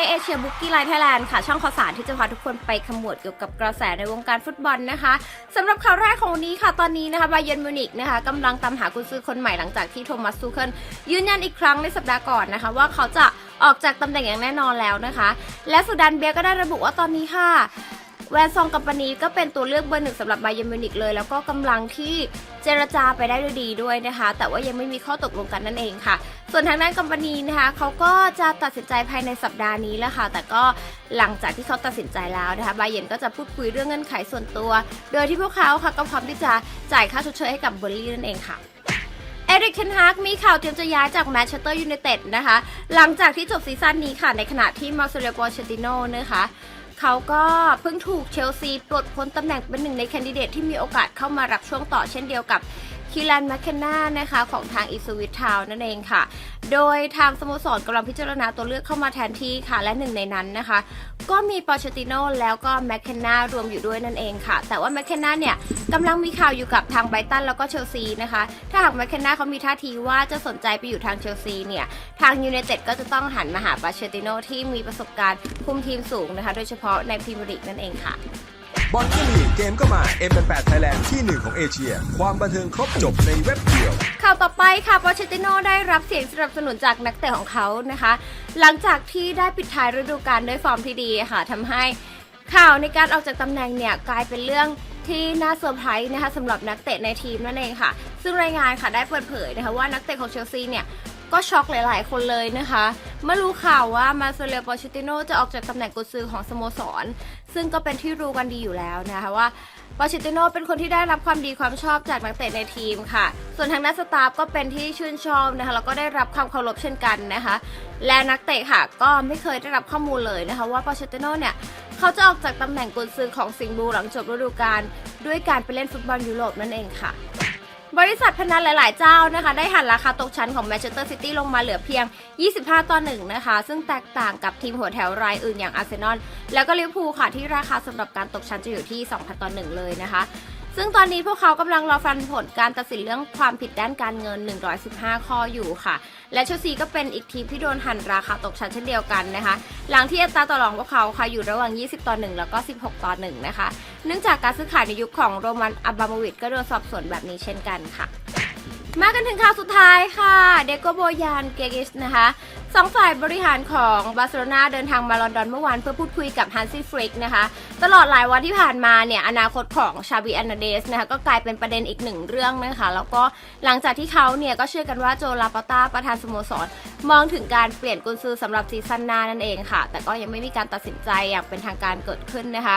ในเอเชียบุกกี้ไลท์ไทยแลนด์ค่ะ ช่องข่าวสารที่จะพาทุกคนไปขมวดเกี่ยวกับกระแสในวงการฟุตบอลนะคะสำหรับข่าวแรกของวันนี้ค่ะ ตอนนี้นะคะบาเยนมิวนิกนะคะกำลังตามหากุญซือคนใหม่หลังจากที่โทมัสซูเคิลยืนยันอีกครั้งในสัปดาห์ก่อนนะคะ ว่าเขาจะออกจากตำแหน่งอย่างแน่นอนแล้วนะคะ และสุดานเบียร์ก็ได้ระบุว่าตอนนี้ค่ะแวนซองกัมปานีก็เป็นตัวเลือกเบอร์หนึ่งสำหรับบาเยร์นมิวนิกเลย แล้วก็กำลังที่เจรจาไปได้ด้วยดีด้วยนะคะ แต่ว่ายังไม่มีข้อตกลงกันนั่นเองค่ะ ส่วนทางด้านกัมปานีนะคะเขาก็จะตัดสินใจภายในสัปดาห์นี้แหละค่ะ แต่ก็หลังจากที่เขาตัดสินใจแล้วนะคะบาเยนก็จะพูดคุยเรื่องเงื่อนไขส่วนตัว โดยที่พวกเขาค่ะก็พร้อมที่จะจ่ายค่าชดเชยให้กับเบอร์ลี่นั่นเองค่ะเอริกเทนฮากมีข่าวเตรียมจะย้ายจากแมนเชสเตอร์ยูไนเต็ดนะคะ หลังจากที่จบซีซั่นนี้ค่ะ ในขณะที่มาร์เซลโปเชติโนนะคะเขาก็เพิ่งถูกเชลซีปลดพ้นตำแหน่งเป็นหนึ่งในแคนดิเดตที่มีโอกาสเข้ามารับช่วงต่อเช่นเดียวกับ คิลันแมคเคนนานะคะของทางอิสวิททาวนั่นเองค่ะ โดยทางสโมสรกำลังพิจารณาตัวเลือกเข้ามาแทนที่ค่ะ และหนึ่งในนั้นนะคะ ก็มีปอเชติโนแล้วก็แมคเคนนารวมอยู่ด้วยนั่นเองค่ะ แต่ว่าแมคเคนนาเนี่ยกำลังมีข่าวอยู่กับทางไบรตันแล้วก็เชลซีนะคะ ถ้าหากแมคเคนนาเขามีท่าทีว่าจะสนใจไปอยู่ทางเชลซีเนี่ย ทางยูไนเต็ดก็จะต้องหันมาหาปาเชติโนที่มีประสบการณ์คุมทีมสูงนะคะ โดยเฉพาะในพรีเมียร์ลีกนั่นเองค่ะ บอลก็มีเกมก็มา M88 Thailand ที่หนึ่งของเอเชีย ความบันเทิงครบจบในเว็บเดียว ข่าวต่อไปค่ะปอเชติโนได้รับเสียงสนับสนุนจากนักเตะของเขานะคะ หลังจากที่ได้ปิดท้ายฤดูกาลด้วยฟอร์มที่ดีค่ะทำให้ข่าวในการออกจากตำแหน่งเนี่ยกลายเป็นเรื่องที่น่าเซอร์ไพรส์นะคะสำหรับนักเตะในทีมนั่นเองค่ะ ซึ่งรายงานค่ะได้เปิดเผยนะคะว่านักเตะของเชลซีเนี่ย ก็ช็อกหลายๆ คนเลยนะคะเมื่อรู้ข่าวว่ามาเซเลโปเชติโนจะออกจากตำแหน่งกุญซือของสโมสร ซึ่งก็เป็นที่รู้กันดีอยู่แล้วนะคะว่าปาชิติโนเป็นคนที่ได้รับความดีความชอบจากนักเตะในทีมค่ะ ส่วนทางด้านสตาฟก็เป็นที่ชื่นชอบนะคะแล้วก็ได้รับความเคารพเช่นกันนะคะ และนักเตะค่ะก็ไม่เคยได้รับข้อมูลเลยนะคะว่าปาชิติโนเนี่ยเขาจะออกจากตำแหน่งกุนซือของสิงห์บูหลังจบฤดูกาลด้วยการไปเล่นฟุตบอลยุโรปนั่นเองค่ะ บริษัทพนันหลาย ๆ เจ้านะคะ ได้หันราคาตกชั้นของแมนเชสเตอร์ซิตี้ลงมาเหลือเพียง 25 ต่อ1นะคะ ซึ่งแตกต่างกับทีมหัวแถวรายอื่นอย่างอาร์เซนอลแล้วก็ลิเวอร์พูลค่ะที่ราคาสำหรับการตกชั้นจะอยู่ที่ 2,000 ต่อ1เลยนะคะ ซึ่งตอนนี้พวกเขากำลังรอฟันผลการตัดสินเรื่องความผิดด้านการเงิน 115 ข้ออยู่ค่ะ และเชลซีก็เป็นอีกทีมที่โดนหันราคาตกชั้นเช่นเดียวกันนะคะ หลังที่อัตราต่อรองพวกเขาค่ะอยู่ระหว่าง 20 ต่อ 1 แล้วก็ 16 ต่อ 1 นะคะ เนื่องจากการซื้อขายในยุคของโรมันอับบามวิชก็โดนสอบสวนแบบนี้เช่นกันค่ะมากันถึงข่าวสุดท้ายค่ะ เดโกโบยานเกกิสนะคะ สองฝ่ายบริหารของบาร์เซโลนาเดินทางมาลอนดอนเมื่อวานเพื่อพูดคุยกับฮันซี่ฟริกนะคะ ตลอดหลายวันที่ผ่านมาเนี่ยอนาคตของชาบีอันนาเดสนะคะก็กลายเป็นประเด็นอีกหนึ่งเรื่องนะคะ แล้วก็หลังจากที่เขาเนี่ยก็เชื่อกันว่าโจลาปาตาประธานสโมสร มองถึงการเปลี่ยนกุญซือสำหรับซีซั่นหน้านั่นเองค่ะ แต่ก็ยังไม่มีการตัดสินใจอย่างเป็นทางการเกิดขึ้นนะคะ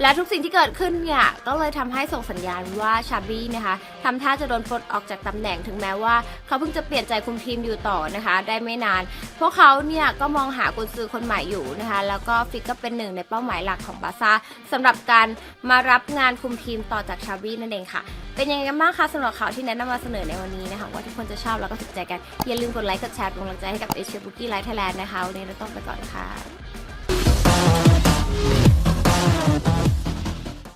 และทุกสิ่งที่เกิดขึ้นเนี่ยก็เลยทำให้ส่งสัญญาณว่าชาบีนะคะทำท่าจะโดนปลดออกจากตำแหน่งถึงแม้ว่า เขาเพิ่งจะเปลี่ยนใจคุมทีมอยู่ต่อนะคะ ได้ไม่นานพวกเขาเนี่ยก็มองหากุญซือคนใหม่อยู่นะคะ แล้วก็ฟิกก็เป็นหนึ่งในเป้าหมายหลักของบาซ่าสำหรับการมารับงานคุมทีมต่อจากชาบี้นั่นเองค่ะ เป็นยังไงกันบ้างคะสำหรับข่าวที่แนะนำมาเสนอในวันนี้นะคะว่าทุกคนจะชอบแล้วก็ถูกใจกัน อย่าลืมกดไลค์กดแชร์เป็นกำลังใจให้กับเอเชียบุกี้ไลท์ไทยแลนด์นะคะวันนี้เราต้องไปก่อนค่ะ